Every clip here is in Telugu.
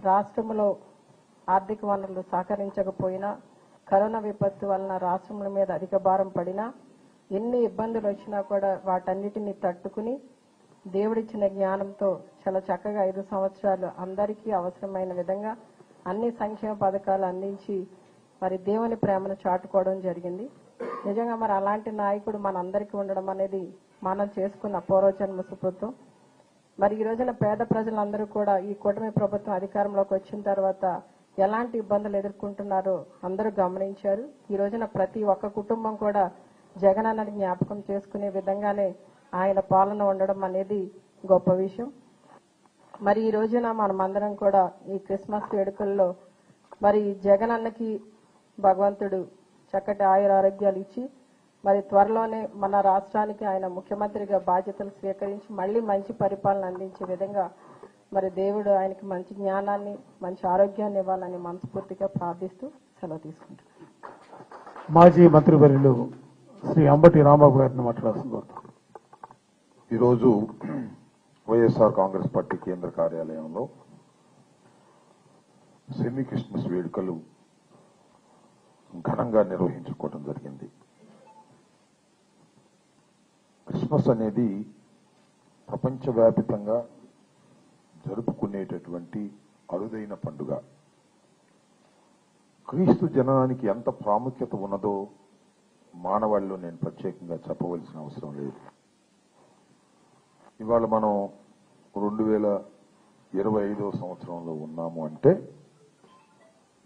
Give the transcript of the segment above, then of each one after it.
రాష్ట్రంలో ఆర్థిక వనరులు సహకరించకపోయినా కరోనా విపత్తు వలన రాష్ట్రముల మీద అధిక భారం పడినా ఎన్ని ఇబ్బందులు వచ్చినా కూడా వాటన్నిటిని తట్టుకుని దేవుడిచ్చిన జ్ఞానంతో చాలా చక్కగా ఐదు సంవత్సరాలు అందరికీ అవసరమైన విధంగా అన్ని సంక్షేమ పథకాలు అందించి మరి దేవుని ప్రేమను చాటుకోవడం జరిగింది. నిజంగా మరి అలాంటి నాయకుడు మనందరికీ ఉండడం అనేది మనం చేసుకున్న పూర్వజన్మ సుకృతం. మరి ఈ రోజున పేద ప్రజలందరూ కూడా ఈ కూటమి ప్రభుత్వం అధికారంలోకి వచ్చిన తర్వాత ఎలాంటి ఇబ్బందులు ఎదుర్కొంటున్నారో అందరూ గమనించారు. ఈ రోజున ప్రతి ఒక్క కుటుంబం కూడా జగన్ అన్నది జ్ఞాపకం చేసుకునే విధంగానే ఆయన పాలన ఉండడం అనేది గొప్ప విషయం. మరి ఈ రోజున మనమందరం కూడా ఈ క్రిస్మస్ వేడుకల్లో మరి జగన్ అన్నకి భగవంతుడు చక్కటి ఆయుర ఆరోగ్యాలు ఇచ్చి మరి త్వరలోనే మన రాష్ట్రానికి ఆయన ముఖ్యమంత్రిగా బాధ్యతలు స్వీకరించి మళ్ళీ మంచి పరిపాలన అందించే విధంగా మరి దేవుడు ఆయనకి మంచి జ్ఞానాన్ని మంచి ఆరోగ్యాన్ని ఇవ్వాలని మనస్ఫూర్తిగా ప్రార్థిస్తూ సెలవు తీసుకుంటాను మాజీ మంత్రివర్యులు శ్రీ అంబటి రాంబాబు గారిని మాట్లాడుతుంది ఈరోజు వైఎస్ఆర్ కాంగ్రెస్ పార్టీ కేంద్ర కార్యాలయంలో సెమీ క్రిస్మస్ వేడుకలు ఘనంగా నిర్వహించుకోవడం జరిగింది. క్రిస్మస్ అనేది ప్రపంచవ్యాపితంగా జరుపుకునేటటువంటి అరుదైన పండుగ. క్రీస్తు జననానికి ఎంత ప్రాముఖ్యత ఉన్నదో మానవాళిలో నేను ప్రత్యేకంగా చెప్పవలసిన అవసరం లేదు. ఇవాళ మనం రెండు వేల ఇరవై ఐదవ సంవత్సరంలో ఉన్నాము అంటే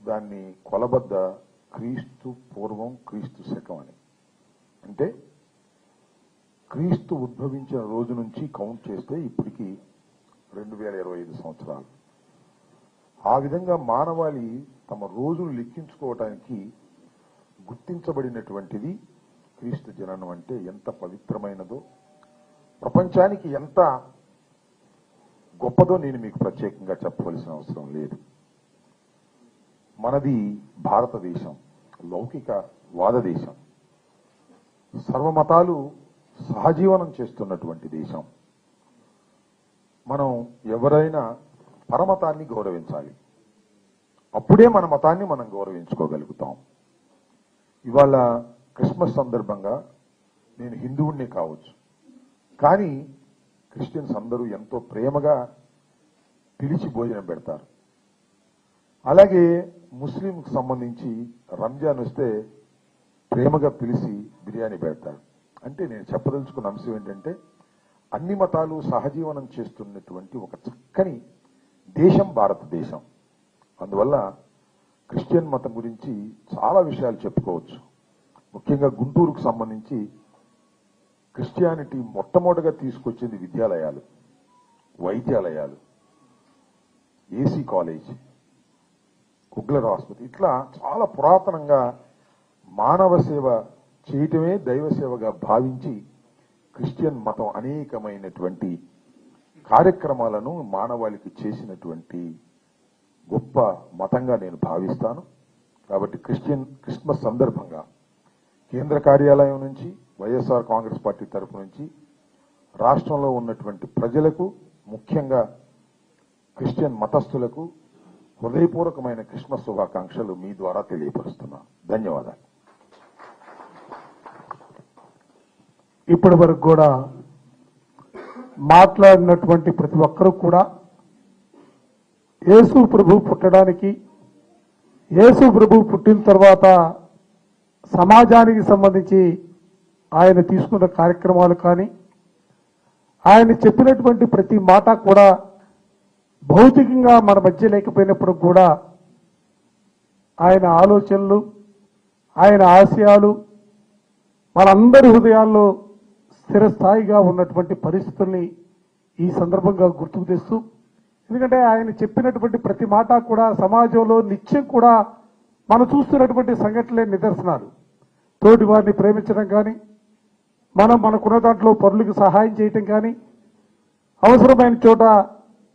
దాన్ని కొలబద్ద క్రీస్తు పూర్వం క్రీస్తు శకం అని. అంటే క్రీస్తు ఉద్భవించిన రోజు నుంచి కౌంట్ చేస్తే ఇప్పటికి రెండు వేల ఇరవై ఐదు సంవత్సరాలు. ఆ విధంగా మానవాళి తమ రోజులు లెక్కించుకోవటానికి గుర్తించబడినటువంటిది క్రీస్తు జననం అంటే ఎంత పవిత్రమైనదో ప్రపంచానికి ఎంత గొప్పదో నేను మీకు ప్రత్యేకంగా చెప్పవలసిన అవసరం లేదు. మనది భారతదేశం లౌకిక వాద దేశం సర్వమతాలు సహజీవనం చేస్తున్నటువంటి దేశం. మనం ఎవరైనా పరమతాన్ని గౌరవించాలి. అప్పుడే మన మతాన్ని మనం గౌరవించుకోగలుగుతాం. ఇవాళ క్రిస్మస్ సందర్భంగా నేను హిందువుణ్ణి కావచ్చు. కానీ క్రిస్టియన్స్ అందరూ ఎంతో ప్రేమగా పిలిచి భోజనం పెడతారు. అలాగే ముస్లింకి సంబంధించి రంజాన్ వస్తే ప్రేమగా పిలిచి బిర్యానీ పెడతారు. అంటే నేను చెప్పదలుచుకున్న అంశం ఏంటంటే అన్ని మతాలు సహజీవనం చేస్తున్నటువంటి ఒక చక్కని దేశం భారతదేశం. అందువల్ల క్రిస్టియన్ మతం గురించి చాలా విషయాలు చెప్పుకోవచ్చు. ముఖ్యంగా గుంటూరుకు సంబంధించి క్రిస్టియానిటీ మొట్టమొదటిగా తీసుకొచ్చింది విద్యాలయాలు వైద్యాలయాలు ఏసీ కాలేజ్ కుగ్లర్ ఆసుపత్రి ఇట్లా చాలా పురాతనంగా మానవ సేవ చేయటమే దైవ సేవగా భావించి క్రిస్టియన్ మతం అనేకమైనటువంటి కార్యక్రమాలను మానవాళికి చేసినటువంటి గొప్ప మతంగా నేను భావిస్తాను. కాబట్టి క్రిస్టియన్ క్రిస్మస్ సందర్భంగా కేంద్ర కార్యాలయం నుంచి వైఎస్ఆర్ కాంగ్రెస్ పార్టీ తరపు నుంచి రాష్ట్రంలో ఉన్నటువంటి ప్రజలకు ముఖ్యంగా క్రిస్టియన్ మతస్థులకు హృదయపూర్వకమైన క్రిస్మస్ శుభాకాంక్షలు మీ ద్వారా తెలియపరుస్తున్నాను ధన్యవాదాలు. ఇప్పటి వరకు కూడా మాట్లాడినటువంటి ప్రతి ఒక్కరూ కూడా యేసు ప్రభు పుట్టడానికి యేసు ప్రభు పుట్టిన తర్వాత సమాజానికి సంబంధించి ఆయన తీసుకున్న కార్యక్రమాలు కానీ ఆయన చెప్పినటువంటి ప్రతి మాట కూడా భౌతికంగా మన మధ్య లేకపోయినప్పుడు కూడా ఆయన ఆలోచనలు ఆయన ఆశయాలు మనందరి హృదయాల్లో స్థిరస్థాయిగా ఉన్నటువంటి పరిస్థితుల్ని ఈ సందర్భంగా గుర్తుకు తెస్తూ ఎందుకంటే ఆయన చెప్పినటువంటి ప్రతి మాట కూడా సమాజంలో నిత్యం కూడా మనం చూస్తున్నటువంటి సంఘటనలే నిదర్శనాలు. తోటి వారిని ప్రేమించడం కానీ మనం మనకున్న దాంట్లో పనులకు సహాయం చేయటం కానీ అవసరమైన చోట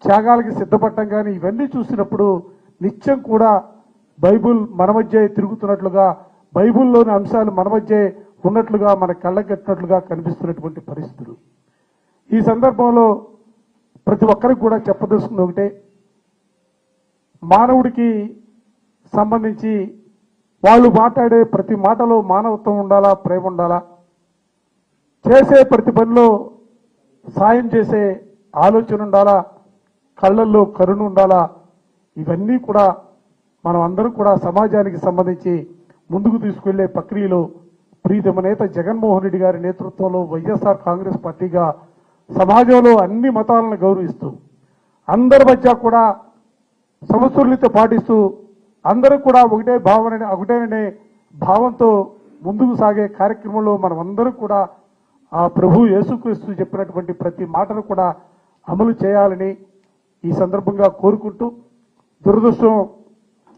త్యాగాలకి సిద్ధపడటం కానీ ఇవన్నీ చూసినప్పుడు నిత్యం కూడా బైబుల్ మన మధ్య తిరుగుతున్నట్లుగా బైబుల్లోని అంశాలు మన మధ్య ఉన్నట్లుగా మన కళ్ళకెట్టినట్లుగా కనిపిస్తున్నటువంటి పరిస్థితులు. ఈ సందర్భంలో ప్రతి ఒక్కరికి కూడా చెప్పదలుచుకుంది ఒకటే. మానవుడికి సంబంధించి వాళ్ళు మాట్లాడే ప్రతి మాటలో మానవత్వం ఉండాలా ప్రేమ ఉండాలా? చేసే ప్రతి పనిలో సాయం చేసే ఆలోచన ఉండాలా? కళ్ళల్లో కరుణ ఉండాలా? ఇవన్నీ కూడా మనం అందరం కూడా సమాజానికి సంబంధించి ముందుకు తీసుకెళ్ళే ప్రక్రియలో ప్రీతమ నేత జగన్మోహన్ రెడ్డి గారి నేతృత్వంలో వైఎస్ఆర్ కాంగ్రెస్ పార్టీగా సమాజంలో అన్ని మతాలను గౌరవిస్తూ అందరి మధ్య కూడా సమస్యలతో పాటిస్తూ అందరూ కూడా ఒకటే భావన ఒకటేననే భావంతో ముందుకు సాగే కార్యక్రమంలో మనం అందరూ కూడా ఆ ప్రభు యేసుక్రీస్తు చెప్పినటువంటి ప్రతి మాటను కూడా అమలు చేయాలని ఈ సందర్భంగా కోరుకుంటూ దురదృష్టం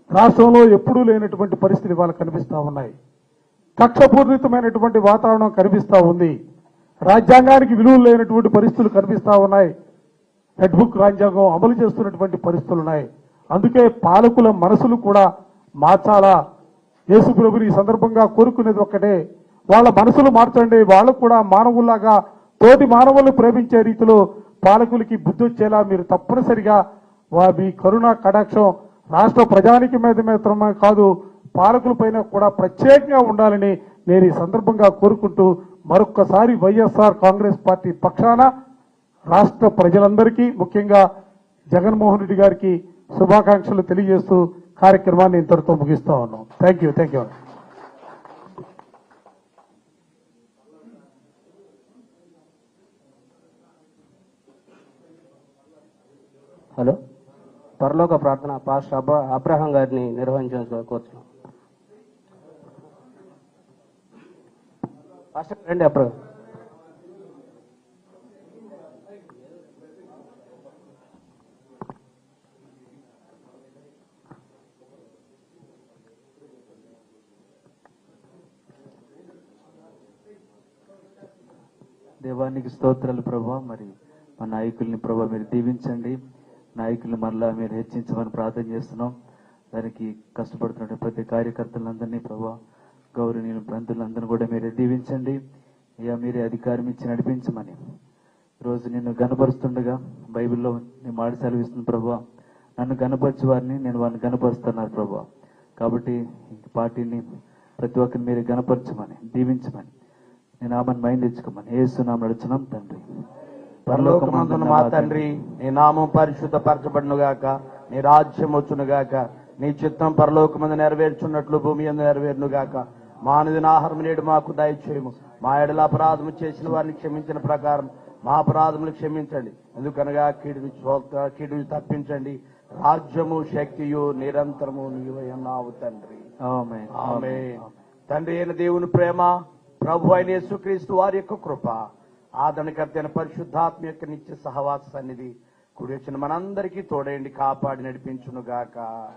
రాష్ట్రంలో ఎప్పుడూ లేనటువంటి పరిస్థితి వాళ్ళు కనిపిస్తా ఉన్నాయి. కక్షపూరితమైనటువంటి వాతావరణం కనిపిస్తా ఉంది. రాజ్యాంగానికి విలువలు లేనటువంటి పరిస్థితులు కనిపిస్తా ఉన్నాయి. రెడ్ బుక్ రాజ్యాంగం అమలు చేస్తున్నటువంటి పరిస్థితులు ఉన్నాయి. అందుకే పాలకుల మనసులు కూడా మార్చాలా? యేసు ప్రభుని ఈ సందర్భంగా కోరుకునేది ఒక్కటే. వాళ్ళ మనసులు మార్చండి. వాళ్ళు కూడా మానవుల్లాగా తోటి మానవులను ప్రేమించే రీతిలో పాలకులకి బుద్ధి వచ్చేలా మీరు తప్పనిసరిగా వా మీ కరుణ కటాక్షం రాష్ట్ర ప్రజానికి మీద మాత్రమే కాదు పాలకుల పైన కూడా ప్రత్యేకంగా ఉండాలని నేను ఈ సందర్భంగా కోరుకుంటూ మరొక్కసారి వైఎస్ఆర్ కాంగ్రెస్ పార్టీ పక్షాన రాష్ట్ర ప్రజలందరికీ ముఖ్యంగా జగన్మోహన్ రెడ్డి గారికి శుభాకాంక్షలు తెలియజేస్తూ కార్యక్రమాన్ని ఇంతటితో ముగిస్తా ఉన్నాం. Thank you thank you hello పరలోక ప్రార్థన పాస్టర్ అబ్రహం గారిని నిర్వహించడం కోరుతున్నాం. రండి అప్పుడు. దేవానికి స్తోత్రాలు ప్రభా మరి మా నాయకుల్ని ప్రభా మీరు దీవించండి. నాయకుల్ని మరలా మీరు హెచ్చించమని ప్రార్థన చేస్తున్నాం. దానికి కష్టపడుతున్న ప్రతి కార్యకర్తలందరినీ ప్రభా గౌరవనీయుల బంధువులందరూ కూడా మీరే దీవించండి. అయ్యా మీరే అధికారం ఇచ్చి నడిపించమని. ఈరోజు నిన్ను గనపరుస్తుండగా బైబిల్లో నీ మాట సెలవిస్తుంది ప్రభా నన్ను గనపరిచే వారిని నేను వారిని గనపరుస్తున్నారు ప్రభా కాబట్టి పార్టీని ప్రతి ఒక్కరిని మీరు గనపరచమని దీవించమని. నేను ఆమెను మైండ్ తెచ్చుకోమని ఏసునామ నడుచున్నాం తండ్రి. పరలోకమందున మా తండ్రి నీ నామం పరిశుద్ధపరచబడును గాక నీ రాజ్యం వచ్చును గాక నీ చిత్తం పరలోకమందు నెరవేర్చున్నట్లు భూమి ఎందు నెరవేరును గాక మా అనుదిన ఆహారం నేడు మాకు దయచేయము. మా ఎడల అపరాధము చేసిన వారిని క్షమించిన ప్రకారం మా అపరాధములు క్షమించండి. ఎందుకనగా కీడు నుంచి పోక- కీడు నుంచి తప్పించండి. రాజ్యము శక్తియు నిరంతరము నీవై ఉన్నావు తండ్రి తండ్రి అయిన దేవుని ప్రేమ ప్రభు అయిన యేసుక్రీస్తు వారి యొక్క కృప ఆదరణకర్త అయిన పరిశుద్ధాత్మ యొక్క నిత్య సహవాస సన్నిధి. కుడి వచ్చిన మనందరికీ తోడేండి కాపాడి నడిపించును గాక